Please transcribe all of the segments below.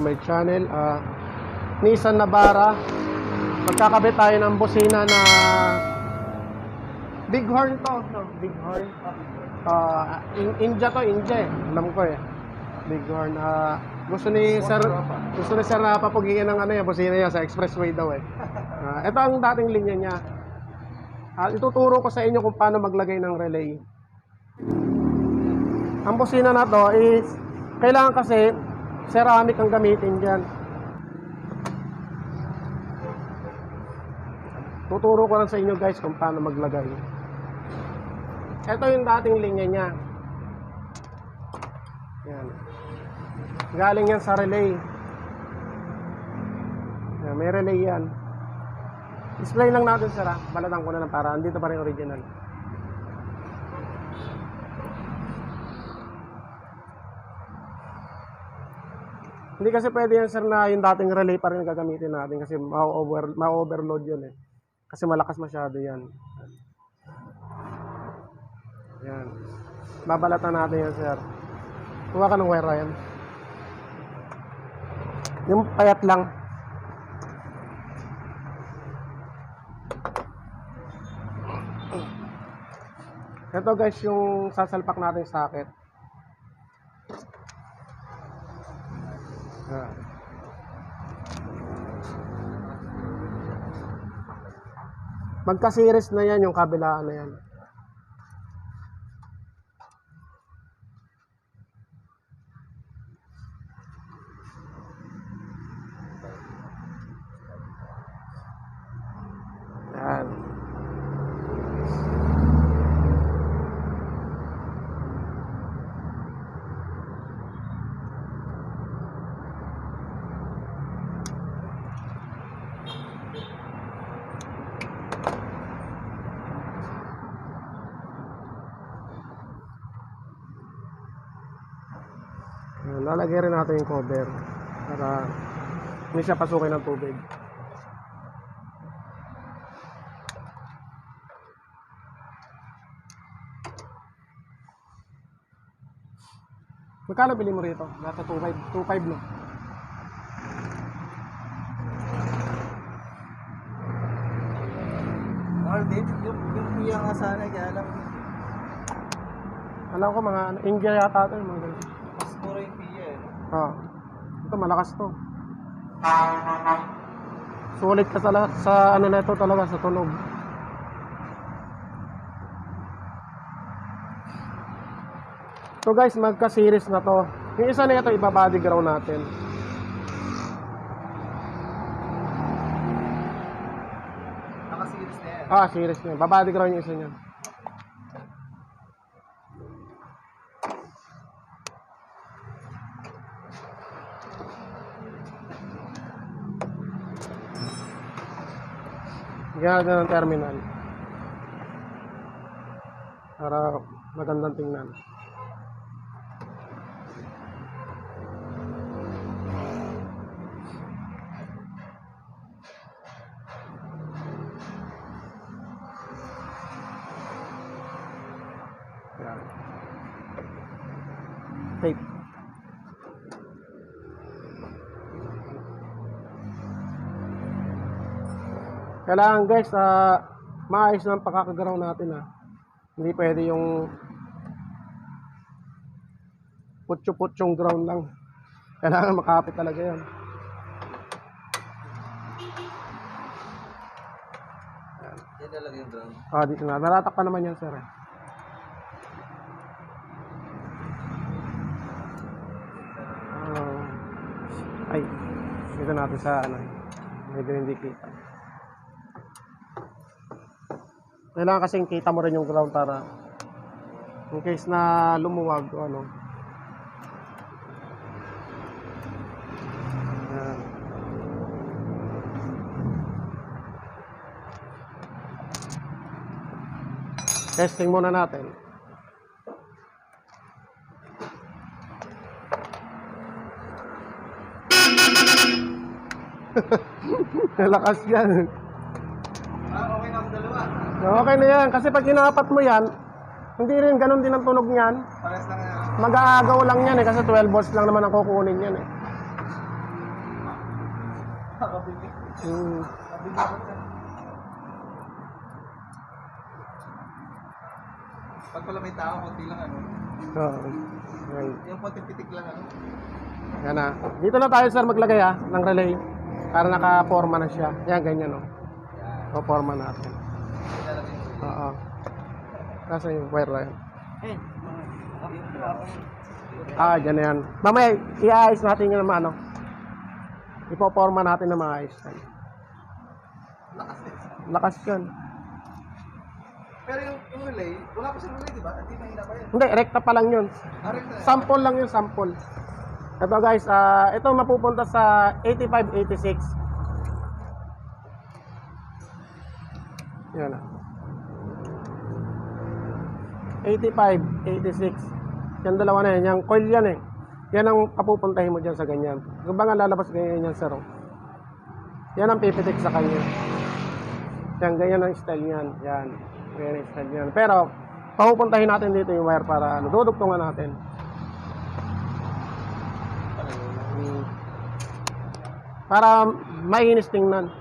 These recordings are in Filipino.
to my channel. Ah, Nissan Navara. Magkakabit tayo ng busina na Bighorn to. No, Bighorn. Ah, in India to, India eh. Alam ko eh. Bighorn. Ah, gusto ni Sir gusto ni Sir na papugingin ng ano yan, busina niya sa expressway daw eh. Ah, ito ang dating linya niya. Ah, ituturo ko sa inyo kung paano maglagay ng relay. Ang busina na to is kailangan kasi ceramic ang gamitin diyan. Tuturo ko lang sa inyo guys kung paano maglagay. Ito yung dating linya niya. Yan. Galing yan sa relay. Yan, may relay yan. Display lang natin sir ha. Balatan ko na lang para andito pa rin original. Hindi kasi pwede yan sir na yung dating relay pa rin gagamitin natin kasi ma-over, ma-overload yun eh. Kasi malakas masyado yan. Yan. Babalatan natin yan sir. Kuha ka ng wire yan. Yung payat lang. Ito guys yung sasalpak natin socket. Magka-series na yan yung kabilaan na. Yan. Yan, Lalagay rin natin yung cover para hindi siya pasukin ng tubig. Magkano bili mo rito? Nasa 2.5 2.5 no? Mahal din. Yung, yung piya nga sana, kaya lang, Alam ko mga India yata ito yung mga ganun. mas mura yung Ah. Ito malakas to. Sulit ka sa, sa ano na ito talaga sa tunog. So guys, magka-series na to. Yung isa na ito, ibabody ground natin. Naka-series na yan. Ah, series na. Babody ground yung isa niya. Gagawin ng terminal. Para magandang tingnan. Kailangan guys, ah, maayos na ang pakakagaraw natin ah. Hindi pwede yung putyo-putyong ground lang. Kailangan makapit talaga yan. Yan talaga yung ground. Ah, dito na. Naratak pa naman yan, sir. eh. Ah, ay, dito natin sa ano. Medyo hindi kita. Kailangan kasing kita mo rin yung ground para in case na lumuwag o ano. Ayan. Testing muna natin. Lakas yan. Ah, okay na ako dalawa. Okay na yan. Kasi pag inapat mo yan, hindi rin ganun din ang tunog niyan. Pares lang yan. Mag-aagaw lang yan eh. Kasi 12 volts lang naman ang kukunin yan eh. Hmm. Pag pala may tao, konti lang ano. Oo. Yan. Yung konti pitik lang ano. Yan na. Dito na tayo sir maglagay ah, ng relay. Para naka-forma na siya. Yan, ganyan oh. Yan. O, forma natin. Yan talaga yung sulit. Oo. Nasa yung wire na yan. Eh, Ah, dyan na yan. Mamaya, i-ayos natin yun naman, ano. Ipoporma natin na maayos. yan. Lakas eh. Lakas yan. Pero yung, yung relay, wala pa siyang relay, di ba? Hindi mahina pa yan. Hindi, rekta pa lang yun. Na. Sample lang yun, sample. Ito guys, ah ito mapupunta sa 85-86. Yan ah. 85-86. Yan dalawa na yan. Yung coil yan eh. Yan ang papupuntahin mo dyan sa ganyan. Kung ba nga lalabas ganyan yan sir. oh. Yan ang pipitik sa kanya. Yan, ganyan ang style niyan. Yan. Ganyan ang style niyan. Pero, papupuntahin natin dito yung wire para ano, dudugtungan natin. Para mainis tingnan.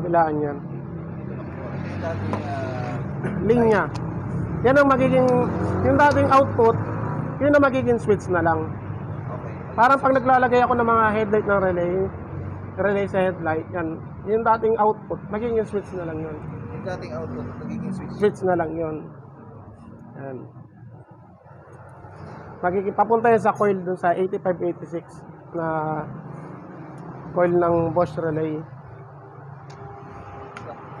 Kabilaan yan. Linya. Yan ang magiging, yung dating output, yun ang magiging switch na lang. Parang pag naglalagay ako ng mga headlight ng relay, relay sa headlight, yan, yung dating output, magiging switch na lang yun. Yung dating output, nagiging switch. Switch na lang yun. Yan. Magiging, papunta yan sa coil dun sa 8586 na coil ng Bosch relay.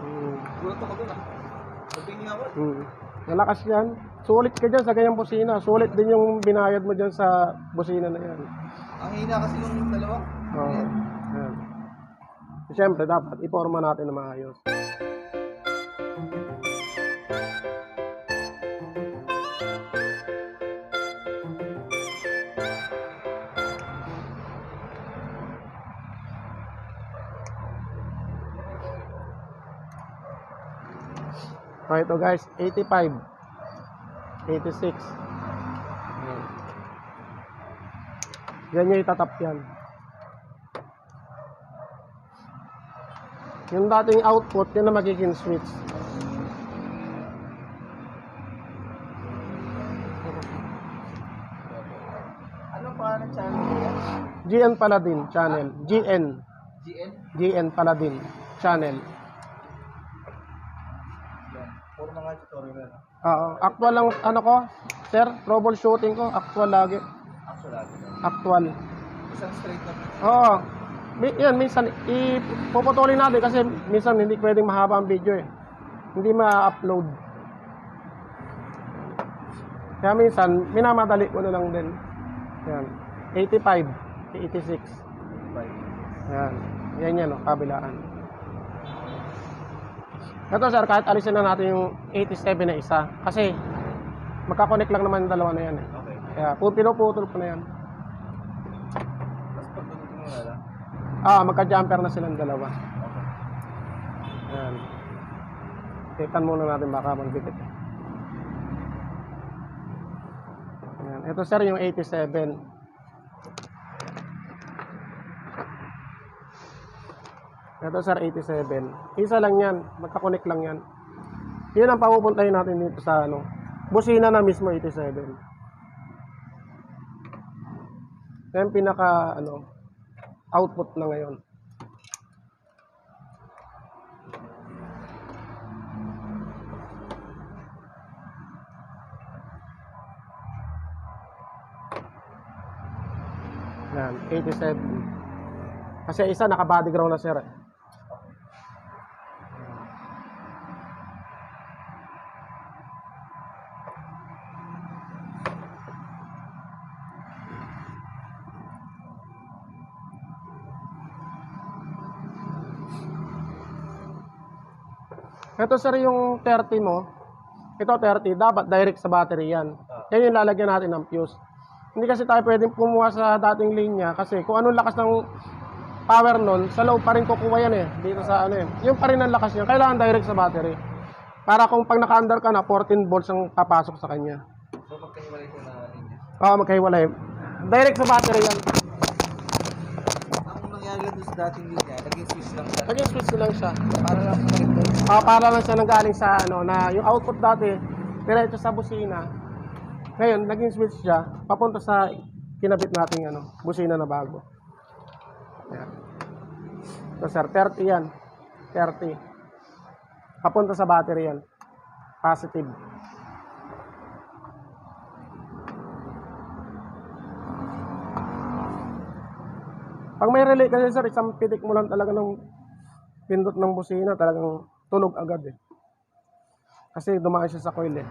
Mm. Gulat ako dun ah. Sabihin nga ako. Hmm. Malakas yan. Sulit ka dyan sa ganyang busina. Sulit din yung binayad mo dyan sa busina na yan. Ang hina kasi yung dalawa. Oo. Yan. Siyempre, dapat iporma natin na maayos. So ito guys, 85, 86. Ayan. Yan yung itatap yan. Yung dating output, yun na magiging switch. Anong pangalan ng channel? GN Paladin channel. GN. GN? GN Paladin channel. Puro mga tutorial na. Oo. actual lang, ano ko, sir, troubleshooting ko, actual lagi. Actual lagi. Actual. Isang straight na Oo. Mi- yan, minsan, ipuputulin natin kasi minsan hindi pwedeng mahaba ang video eh. Hindi ma-upload. Kaya minsan, minamadali ko na lang din. Yan. 85, 86. bike. Yan. Yan yan, oh, kabilaan. Ito sir, kahit alisin na natin yung 87 na isa. Kasi, magkakonect lang naman yung dalawa na yan eh. Okay. Kaya, kung pinuputol ko na yan. Tapos mo. Ah, magka-jumper na silang dalawa. Okay. Yan. Titan muna natin baka magdikit. Yan. Ito sir yung 87. Ito sir 87. Isa lang yan. Magka-connect lang yan. Yun ang papupuntahin natin dito sa ano. Busina na mismo 87. Yan pinaka ano output na ngayon. Yan, 87. Kasi isa naka-body ground na sir. eh. Ito sir yung 30 mo. ito 30, dapat direct sa battery yan. Yan yung lalagyan natin ng fuse. Hindi kasi tayo pwedeng kumuha sa dating linya kasi kung anong lakas ng power nun, sa loob pa rin kukuha yan eh. Dito sa ano eh. Yung pa rin ang lakas niya. Kailangan direct sa battery. Para kung pag naka-under ka na, 14 volts ang papasok sa kanya. So magkahiwalay ko na linya. Oo, magkahiwalay. Direct sa battery yan. Ang nangyari lang doon sa dating linya, naging switch lang siya. Naging switch lang siya. Para lang sa Ah, para lang siya nanggaling sa ano, na yung output dati, diretso sa busina. Ngayon, naging switch siya, papunta sa kinabit nating ano, busina na bago. Ayan. So sir, 30 yan. 30. Papunta sa battery yan. Positive. Pag may relay kasi sir, isang pitik mo lang talaga ng pindot ng busina, talagang tunog agad eh. Kasi dumaan siya sa coil eh.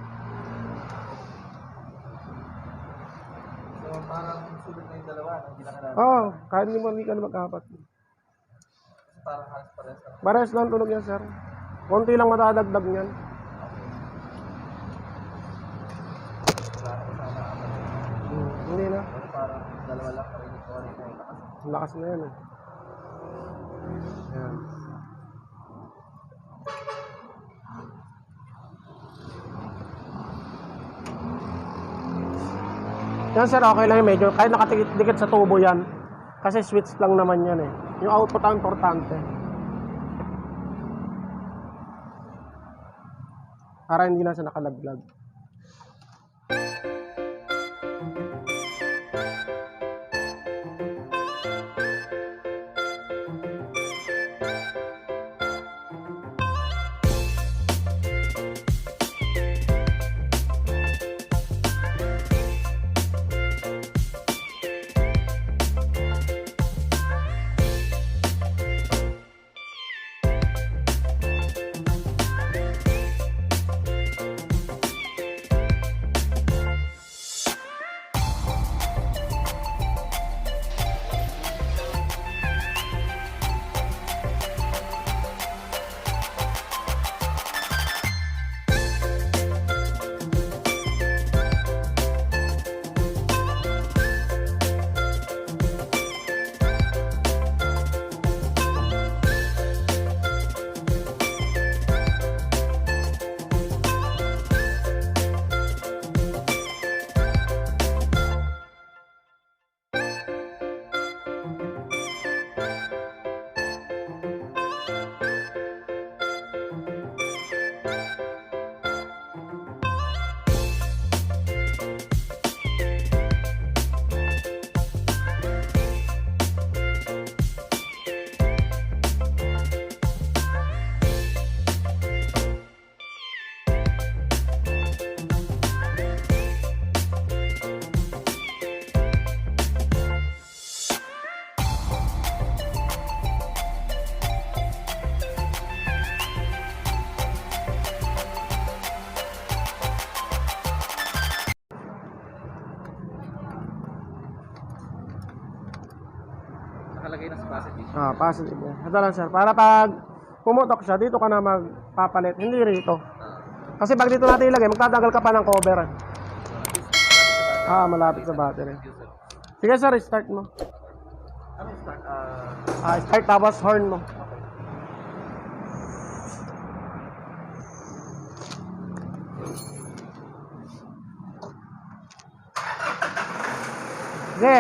So parang sunod na yung dalawa, hindi na kailangan. Oo, oh, kahit hindi mo hindi ka na magkapat. Parang halos parehas lang. Parehas lang tunog yan sir. Konti lang matadagdag niyan. Hmm, hindi na. Parang dalawa lang ko rin yung lakas. Lakas na yan eh. Yan. Yan sir, okay lang yun. Medyo, kahit nakatikit-dikit sa tubo yan. Kasi switch lang naman yan eh. Yung output ang importante. Para hindi na siya nakalaglag. Ah, positive yan. Ito lang sir. Para pag pumutok siya, dito ka na magpapalit. Hindi rito. Kasi pag dito natin ilagay, magtatagal ka pa ng cover. Ah, malapit sa battery. Sige sir, start mo. Ano start? Ah, Ah, start tapos horn mo. Sige.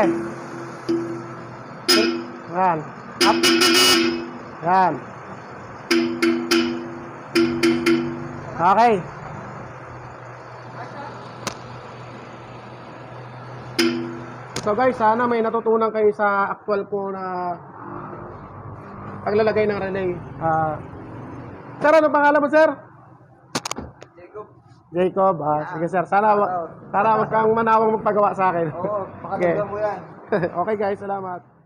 Yan. Up. Yan. Okay. So guys, sana may natutunan kayo sa actual ko na paglalagay ng relay. Ah, sir, ano pangalan mo, sir? Jacob. Jacob. Ah, sige, sir. Sana, sana wag kang manawang magpagawa sa akin. Oo, Okay. mo yan. okay, guys. Salamat.